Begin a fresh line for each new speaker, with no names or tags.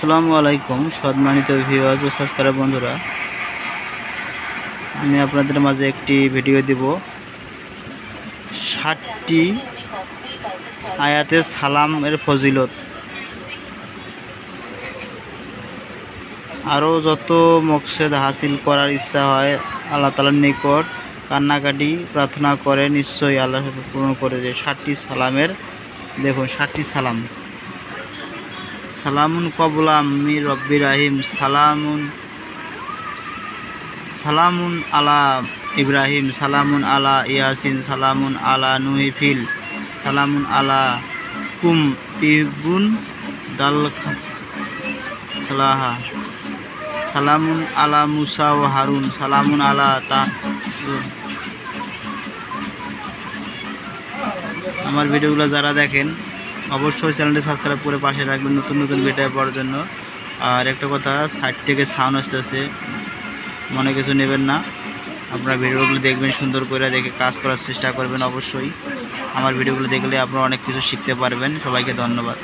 আসসালামু আলাইকুম, সম্মানিত ভিউয়ার্স ও সাবস্ক্রাইবার বন্ধুরা। আমি আপনাদের মাঝে একটি ভিডিও দিব। ষাটটি আয়াতে সালাম এর ফজিলত। আরও যত মকসেদ হাসিল করার ইচ্ছা হয়, আল্লাহ তালার নিকট কান্নাকাটি প্রার্থনা করে নিশ্চয়ই আল্লাহ পূরণ করে দেয়। ষাটটি সালামের, দেখুন, ষাটটি সালাম। সালামুন কবলাম মি রব্বি রাহিম, সালামুন সালামুন আলা ইব্রাহিম, সালামুন আলা ইয়াসিন, সালামুন আলা নুহিফিল সালামুন আলা কুম তিবুন দাল খালাহা সালামুন আলা মুসা ও হারুন, সালামুন আলা তা আমার ভিডিওগুলো যারা দেখেন অবশ্যই চ্যানেলটি সাবস্ক্রাইব করে পাশে থাকবেন নতুন নতুন ভিডিও পাওয়ার জন্য। আর একটা কথা সাইড থেকে সাউন্ড আসতেছে, মনে কিছু নেবেন না। আপনারা ভিডিওগুলো দেখবেন, সুন্দর করে দেখে কাজ করার চেষ্টা করবেন অবশ্যই। আমার ভিডিওগুলো দেখলে আপনারা অনেক কিছু শিখতে পারবেন। সবাইকে ধন্যবাদ।